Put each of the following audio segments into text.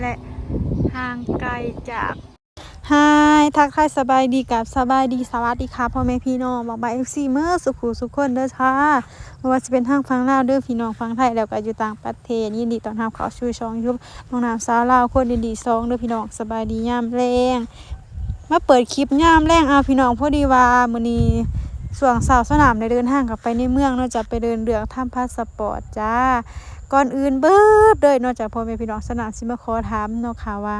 และ ห่างไกลจากฮายทักทายสบายดีกับสบายดีสวัสดีค่ะพ่อแม่พี่น้องบอกบายเอฟซีเมื่อสุขุสุขคนเด้อค่ะไม่ว่าจะเป็นทางฟังลาวเด้อพี่น้องฟังไทยแล้วก็อยู่ต่างประเทศยินดีต้อนรับเขาสู่ช่องยูทูบน้องน้ำสาวลาวคนดีๆสองเด้อพี่น้องสบายดียามแรงมาเปิดคลิปยามแรงเอาพี่น้องพอดีว่ามื้อนี้ส่วงสาวสนามในเดินห้างกลับไปในเมืองเนอกจากไปเดินเรือท่ามพาสปอร์ตจ้า ก่อนอื่นเบิดเลยนอกจากพ่อแม่พี่น้องสนามสิมาขอถามเนาะค่ะว่า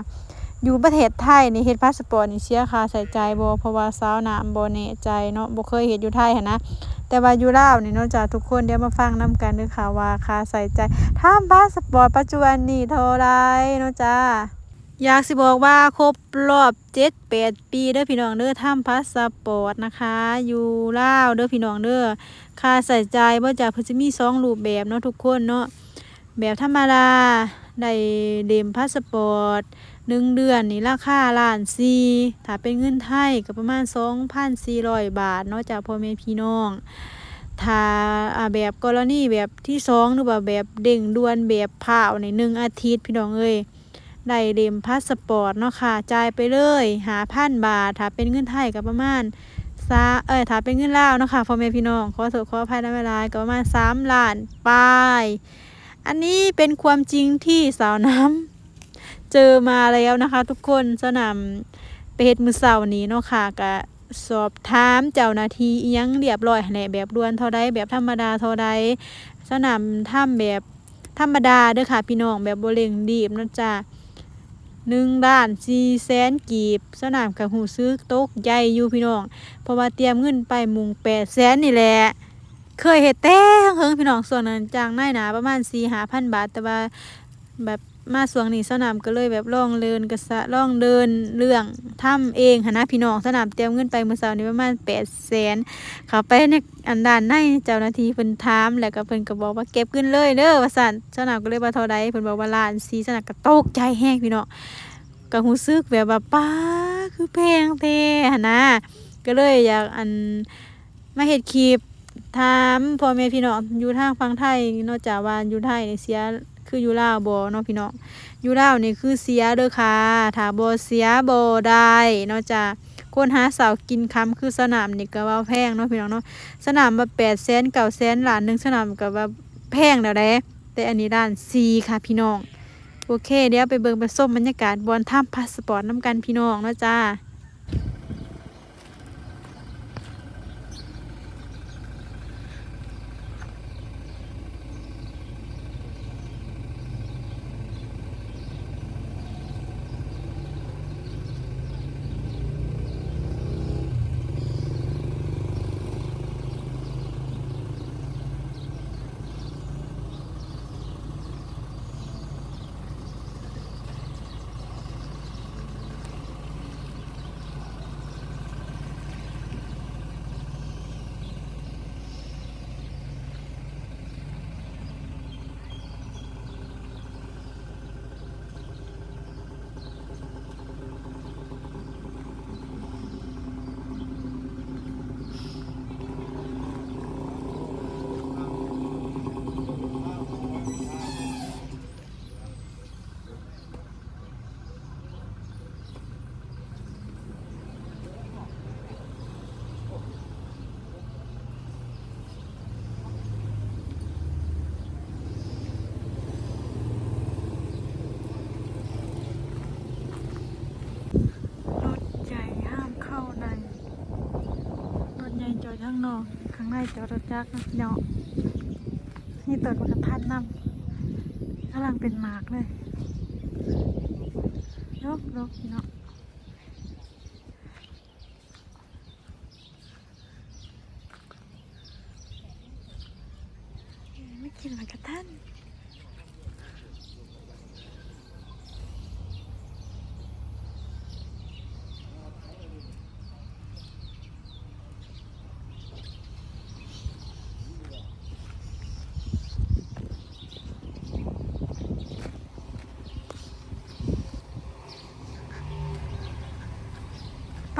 อยู่ประเทศไทยนี่เฮ็ดพาสปอร์ตนี่เสียค่าใช้จ่ายบ่เพราะว่าสาวน้ำบ่แน่ใจเนาะบ่เคยเฮ็ดอยู่ไทยหันนะแต่ว่าอยู่ลาวนี่เนอกจากทุกคนเดี๋ยวมาฟังนํกันเด้อค่ะว่าค่าใช้จ่ายทำพาสปอร์ตปัจจุบันนี่เท่าไรเนาะจ้าอยากสิบอกว่าครบรอบเจ็ดแปดปีเด้อพี่น้องเด้อทำพาสปอร์ตนะคะ อยู่ลาวเด้อพี่น้องเด้อค่าใส่ใจายบ่จากเพิ่นสิมีสองรูปแบบเนาะทุกคนเนาะ แบบธรรมดาได้เดมพาสปอร์ตหนึ่งเดือนนี่ราคาล้านสี่ถ้าเป็นเงินไทยก็ประมาณ 2,400 บาทเนาะจากพ่อแม่พี่น้องถ้าแบบกรณีแบบที่สองหรือว่าแบบเด้งด่วนแบบผ่าในหนึ่งอาทิตย์พี่น้องเอ้ยได้เดมพาสปอร์ตเนาะค่ะจ่ายไปเลยหาพันบาท ถ้าเป็นเงินไทยก็ประมาณซาเอ้ยถ้าเป็นเงินลาวเนาะค่ะพ่อแม่พี่น้องขอโทษขออภัยในเวลาก็ประมาณสามล้านปลาย อันนี้เป็นความจริงที่สาวน้ำเจอมาแล้วนะคะ ทุกคนสนามไปเฮ็ดมือเสาร์นี้เนาะค่ะก็สอบถามเจ้าหน้าที่ยังเรียบร้อยแหละแบบด่วนเท่าใดแบบธรรมดาเท่าใดสนามถ้ำแบบธรรมดาเด้อค่ะ พี่น้องแบบโบเร่งรีบนะจ้าหนึ่งด้านสี่แสนกีบ สนามกับหูซื้อโต๊ะใหญ่อยู่พี่น้องเพราะว่าเตรียมเงินไปมุงแปดแสนนี่แหละ เคยเห็ดแต่เฮิงพี่น้องส่วนนั้นจางนายหนาประมาณสี่หาพันบาท แต่ว่าแบบมาสวงนี้สนามก็เลยแบบล่องเดินกระสะล่องเดินเรื่องทำเองหนนะพี่น้องสนามเตรียมเงินไปเมื่อเช้านี้ประมาณแปดแสนเขาไปในอันดานในเจ้าหน้าที่เพิ่นถามแล้วก็เพิ่นก็บอกว่าเก็บเงินเลยเด้อว่าซั่นสนามก็เลยว่าเท่าใดเพิ่นบอกว่าล้านสี่สนามก็ตกใจแฮงพี่น้องก็รู้สึกแบบว่าป้าคือแพงแท้หั้นะก็เลยอยากอันมาเฮ็ดคลิป ถามพ่อแม่พี่น้องอยู่ทางฝั่งไทยนอกจากว่าอยู่ไทยนี่เสียคืออยู่ลาวบ่เนาะพี่น้องอยู่ลาวนี่คือเสียเด้อค่ะถ้าบ่เสียบ่ได้นอกจากคนหาสาวกินคำคือสนามนี่ก็ว่าแพงเนาะพี่น้องเนาะสนามว่า800,000 900,000ล้านหนึ่งสนามก็ว่าแพงแล้วเด้แต่อันนี้ล้าน4ค่ะพี่น้องโอเค เดี๋ยวไปเบิ่งไปส้มบรรยากาศบอนถ้ำพาสปอร์ตน้ำกันพี่น้องเนาะจ้า รถใหญ่ห้ามเข้าใน รถใหญ่จอดข้างนอกข้างในจอรถจักรเนาะนี่ตรวจมากระทัดน้ำกำลังเป็นหมากเลยลกลกเนาะไม่กินหมากระทัน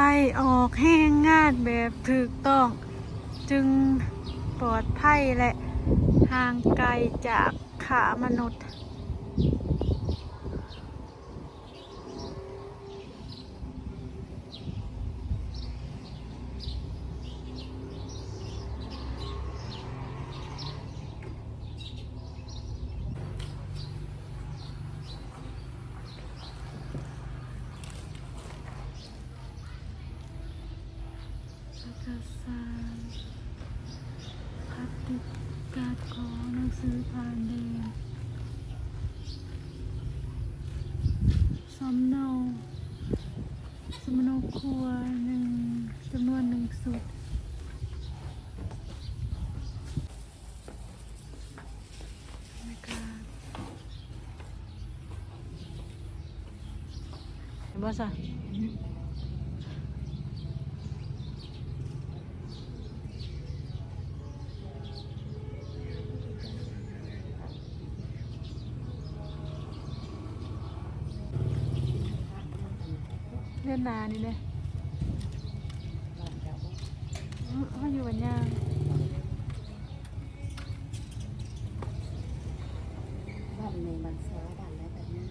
ไป ออกแห้งงานแบบถูกต้อง จึงปลอดภัยและห่างไกลจากขามนุษย์ สารพัดติดการขอหนังสือผ่านแดงสำเนาสำเนาครัวหนึ่งจำนวนหนึ่งสุด เห็นบ่ซะเลื่อนหนานี่เลยเขาอยู่วันย่าง บ้านในบ้านซ้อบ้านแล้วแบบนี้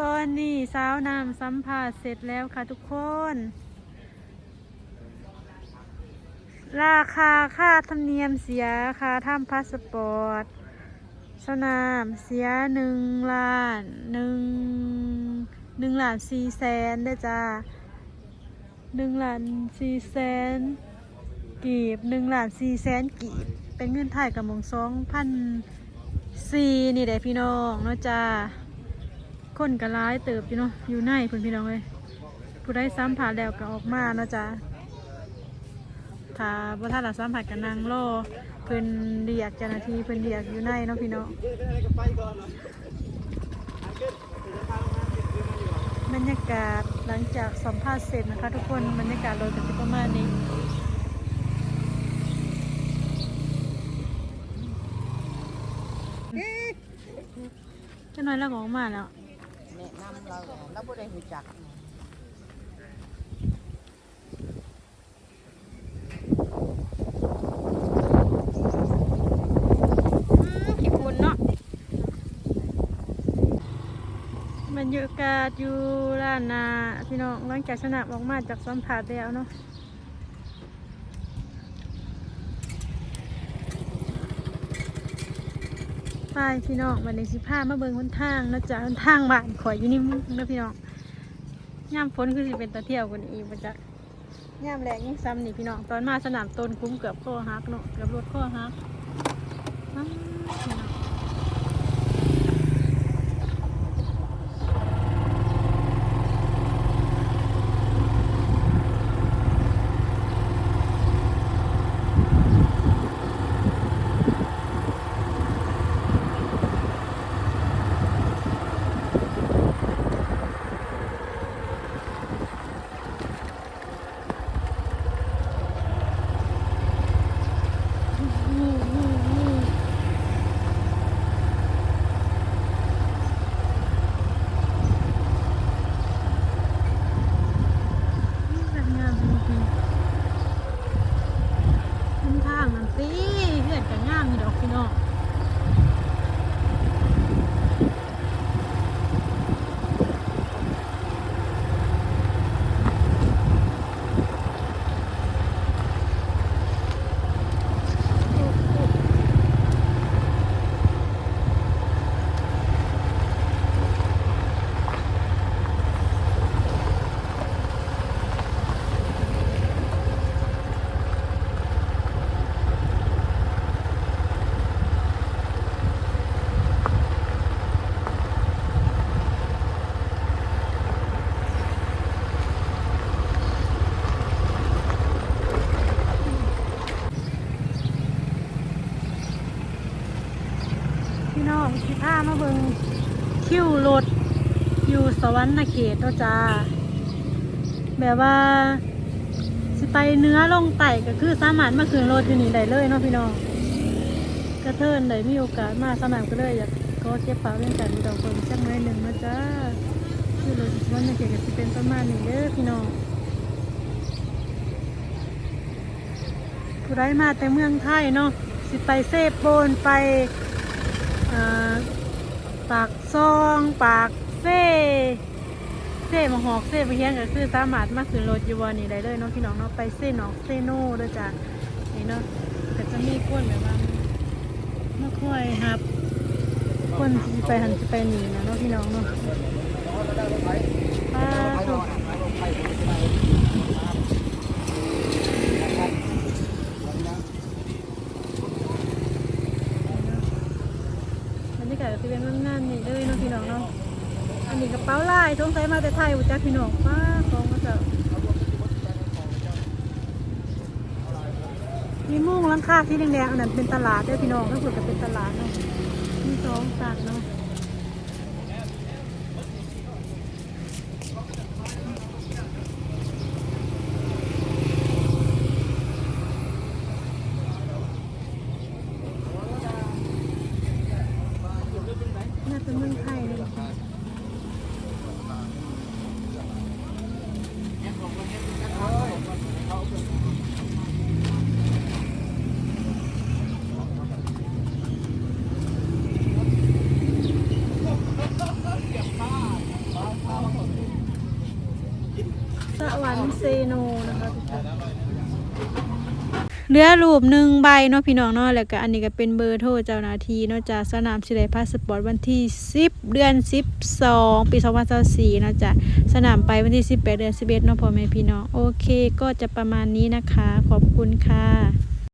ตอนนี้สาวนำสัมผัสเสร็จแล้วค่ะทุกคน ราคาค่าธรรมเนียมเสียค่าทำพาสปอร์ตสนามเสียหนึ่งล้านหนึ่งหนึ่งล้านสี่แสนเด้จ้าหนึ่งล้านสี่แสนกีบหนึ่งล้านสี่แสนกีบ เป็นเงินไทยกับมงสองพันสี่นี่แหละพี่น้องเนาะจ้า คนก็ร้ายเติบอยู่เนาะอยู่ในเพื่อนพี่น้องเลยผู้ได้ซ้ำผ่านแล้วก็ออกมาเนาะจ้ะถ้าบ่ท่านละซ้ำผ่านกันนางรอเพิ่นเรียกเจ้าหน้าที่เพิ่นเรียกอยู่ในเนาะพี่น้องบรรยากาศหลังจากสัมภาษณ์เสร็จนะคะ ทุกคนบรรยากาศโดยกันประมาณนี้จ้าน้อยแล้วออกมาแล้ว เราเราบ่ได้รู้จักขี้ฝุ่นเนาะบรรยากาศอยู่ร้านนาพี่น้องหลังจากชนะออกมาจากสัมผัสแล้วเนาะ ไปพี่น้องวันนี้สิพามาเบิ่งหนทางนะจ๊ะหนทางบ้านข่อยอยู่นี่มึงนะพี่น้องย่ามฝนคือสิเป็นตะเที่ยวกันอีกมันจะย่ามแรงยิ่งซ้ำนี่พี่น้องตอนมาสนามต้นคุ้มเกือบข้อฮักเนาะเกือบรถข้อฮัก อ้าวพี่น้องอู้อู้อู้ แบบงามจริงๆขึ้นทางมันสิเพื่อนกับงามมีดอกพี่น้องพี่น้ องที่ท่ามาเบิงคิวรถอยู่สวรรค์เขตเนาะจ้าแบบว่า สิไปเนื้อลงไต่ก็คือสามารถมาขึ้นรถอยู่นี่ได้เลยเนาะพี่น้องกระเทินได้มีโอกาสมาสนามก็เลยอยากก็เก็บฝาเรื่องการดูดอกคนสักหน่อยหนึ่งนะจ้าคือรถสวรรค์เขตก็สิเป็นประมาณนี้เด้อพี่น้องผู้ได้มาแต่เมืองไทยเนาะสิไปเซโปนไป ปากซองปากเซ่เซ่มาหอกเซ่ไปเฮียงก็คือสามารถมาขึ้นรถยูวันนี้ได้เลยเนาะพี่น้องเนาะไปเซ่หนอกเซ่โน่ด้วยจ้ะนี่เนาะก็จะมีคนแบบว่ามาคอยครับคนที่ไปหันจะไปหนีนะเนาะพี่น้องเนาะป้าถูก เรียากาศก็จะเป็นงานๆนี่เลยเนาะพี่น้องเนาะอันนี้กระเป๋าลายสงสัยมาแต่ไทยอุจจาพี่น้องป้าของก็จะมีมุ้งหลังคาที่แดงๆอันนั้นเป็นตลาดเด้อพี่น้องทั้งหมดก็เป็นตลาดเนาะมีสองสัตว์เนาะ น่าจะเมืองไทยเลยนะคะ สวรรค์เซโนนะคะทุกคนเหลือรูปหนึ่งใบเนาะพี่น้องเนาะแล้วก็อันนี้ก็เป็นเบอร์โทรเจ้าหน้าที่เนาะจากสนามชิเลพาสปอร์ตวันที่ 10 เดือน 12 ปี 2024เนาะจากสนามไปวันที่ 18 เดือน 11เนาะพ่อแม่พี่น้องโอเค ก็จะประมาณนี้นะคะ ขอบคุณค่ะ